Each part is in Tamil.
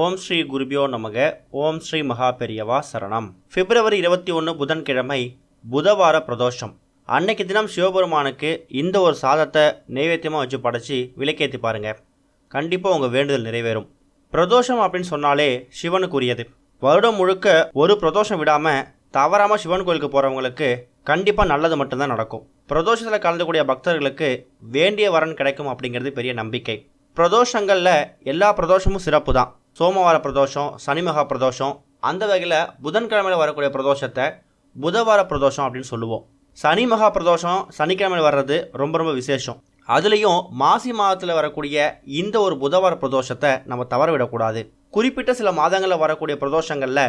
ஓம் ஸ்ரீ குருபியோ நமக ஓம் ஸ்ரீ மகா பெரியவா சரணம். பிப்ரவரி இருபத்தி ஒன்று புதன்கிழமை புதவார பிரதோஷம். அன்னைக்கு தினம் சிவபெருமானுக்கு இந்த ஒரு சாதத்தை நைவேத்தியமாக வச்சு படைச்சி விளக்கேற்றி பாருங்க. கண்டிப்பாக உங்கள் வேண்டுதல் நிறைவேறும். பிரதோஷம் அப்படின்னு சொன்னாலே சிவனுக்குரியது. வருடம் முழுக்க ஒரு பிரதோஷம் விடாமல் தவறாமல் சிவன் கோயிலுக்கு போகிறவங்களுக்கு கண்டிப்பாக நல்லது மட்டும்தான் நடக்கும். பிரதோஷத்தில் கலந்துக்கூடிய பக்தர்களுக்கு வேண்டிய வரன் கிடைக்கும் அப்படிங்கிறது பெரிய நம்பிக்கை. பிரதோஷங்களில் எல்லா பிரதோஷமும் சிறப்பு தான் சோமவார பிரதோஷம் சனிமகா பிரதோஷம் அந்த வகையில் புதன்கிழமையில் வரக்கூடிய பிரதோஷத்தை புதவார பிரதோஷம் அப்படின்னு சொல்லுவோம். சனி மகா பிரதோஷம் சனிக்கிழமையில் வர்றது ரொம்ப ரொம்ப விசேஷம். அதுலேயும் மாசி மாதத்தில் வரக்கூடிய இந்த ஒரு புதவார பிரதோஷத்தை நம்ம தவற விடக்கூடாது குறிப்பிட்ட சில மாதங்களில் வரக்கூடிய பிரதோஷங்களில்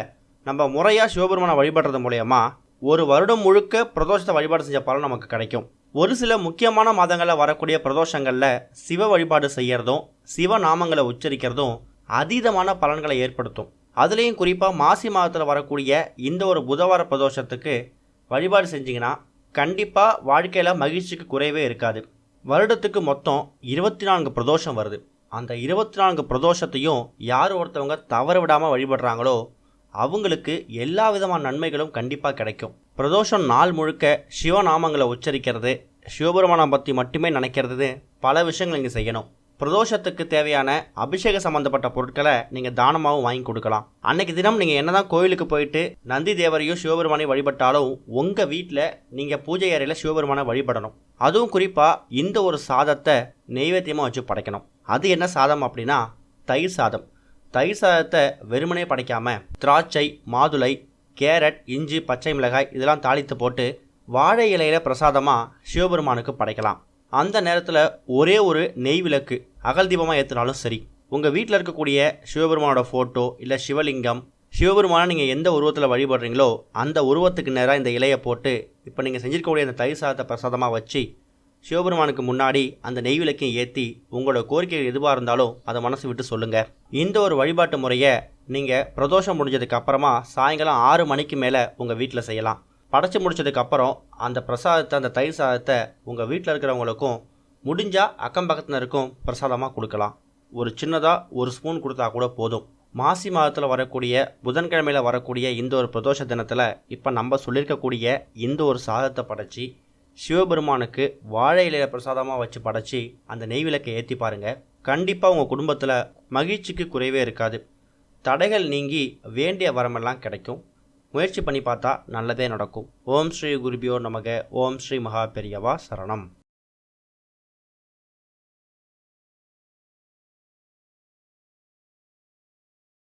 நம்ம முறையாக சிவபெருமானை வழிபடுறது மூலயமா ஒரு வருடம் முழுக்க பிரதோஷத்தை வழிபாடு செஞ்ச பலன் நமக்கு கிடைக்கும். ஒரு சில முக்கியமான மாதங்களில் வரக்கூடிய பிரதோஷங்களில் சிவ வழிபாடு செய்கிறதும் சிவ நாமங்களை உச்சரிக்கிறதும் அதீதமான பலன்களை ஏற்படுத்தும். அதுலேயும் குறிப்பாக மாசி மாதத்தில் வரக்கூடிய இந்த ஒரு புதவார பிரதோஷத்துக்கு வழிபாடு செஞ்சிங்கன்னா கண்டிப்பாக வாழ்க்கையில் மகிழ்ச்சிக்கு குறைவே இருக்காது. வருடத்துக்கு மொத்தம் இருபத்தி நான்கு பிரதோஷம் வருது. அந்த இருபத்தி நான்கு பிரதோஷத்தையும் யார் ஒருத்தவங்க தவற விடாமல் வழிபடுறாங்களோ அவங்களுக்கு எல்லா விதமான நன்மைகளும் கண்டிப்பாக கிடைக்கும். பிரதோஷம் நாள் முழுக்க சிவநாமங்களை உச்சரிக்கிறது சிவபெருமானம் பற்றி மட்டுமே நினைக்கிறது பல விஷயங்கள் இங்கே செய்யணும். பிரதோஷத்துக்கு தேவையான அபிஷேக சம்பந்தப்பட்ட பொருட்களை நீங்கள் தானமாகவும் வாங்கி கொடுக்கலாம். அன்னைக்கு தினம் நீங்கள் என்னதான் கோயிலுக்கு போயிட்டு நந்தி தேவரையும் சிவபெருமானையும் வழிபட்டாலும் உங்கள் வீட்டில் நீங்கள் பூஜை அறையில் சிவபெருமானை வழிபடணும். அதுவும் குறிப்பாக இந்த ஒரு சாதத்தை நெய்வேத்தியமாக வச்சு படைக்கணும். அது என்ன சாதம் அப்படின்னா தயிர் சாதம். தயிர் சாதத்தை வெறுமனே படைக்காமல் திராட்சை மாதுளை கேரட் இஞ்சி பச்சை மிளகாய் இதெல்லாம் தாளித்து போட்டு வாழை இலையில பிரசாதமாக சிவபெருமானுக்கு படைக்கலாம். அந்த நேரத்தில் ஒரே ஒரு நெய் விளக்கு அகல் தீபமாக ஏற்றினாலும் சரி. உங்கள் வீட்டில் இருக்கக்கூடிய சிவபெருமானோட ஃபோட்டோ இல்லை சிவலிங்கம் சிவபெருமானை நீங்கள் எந்த உருவத்தில் வழிபடுறீங்களோ அந்த உருவத்துக்கு நேராக இந்த இலையை போட்டு இப்போ நீங்கள் செஞ்சிருக்கக்கூடிய அந்த தயிர் சாதத்தை பிரசாதமாக வச்சு சிவபெருமானுக்கு முன்னாடி அந்த நெய் விளக்கையும் ஏற்றி உங்களோட கோரிக்கைகள் எதுவாக இருந்தாலும் அதை மனசு விட்டு சொல்லுங்கள் இந்த ஒரு வழிபாட்டு முறையை நீங்கள் பிரதோஷம் முடிஞ்சதுக்கு அப்புறமா சாயங்காலம் ஆறு மணிக்கு மேலே உங்கள் வீட்டில் செய்யலாம். படைச்சி முடிச்சதுக்கப்புறம் அந்த பிரசாதத்தை அந்த தயிர் சாதத்தை உங்கள் வீட்டில் இருக்கிறவங்களுக்கும் முடிஞ்சால் அக்கம் பக்கத்தினருக்கும் பிரசாதமாக கொடுக்கலாம். ஒரு சின்னதாக ஒரு ஸ்பூன் கொடுத்தா கூட போதும். மாசி மாதத்தில் வரக்கூடிய புதன்கிழமையில் வரக்கூடிய இந்த ஒரு பிரதோஷ தினத்தில் இப்போ நம்ம சொல்லியிருக்கக்கூடிய இந்த ஒரு சாதத்தை படைச்சி சிவபெருமானுக்கு வாழை இலையில பிரசாதமாக வச்சு படைச்சி அந்த நெய் விளக்கை ஏற்றி பாருங்கள் கண்டிப்பாக உங்கள் குடும்பத்தில் மகிழ்ச்சிக்கு குறைவே இருக்காது. தடைகள் நீங்கி வேண்டிய வரமெல்லாம் கிடைக்கும். முயற்சி பண்ணி பார்த்தா நல்லதே நடக்கும். ஓம் ஸ்ரீ குருபியோ நமக. ஓம் ஸ்ரீ மகா பெரியவா சரணம்.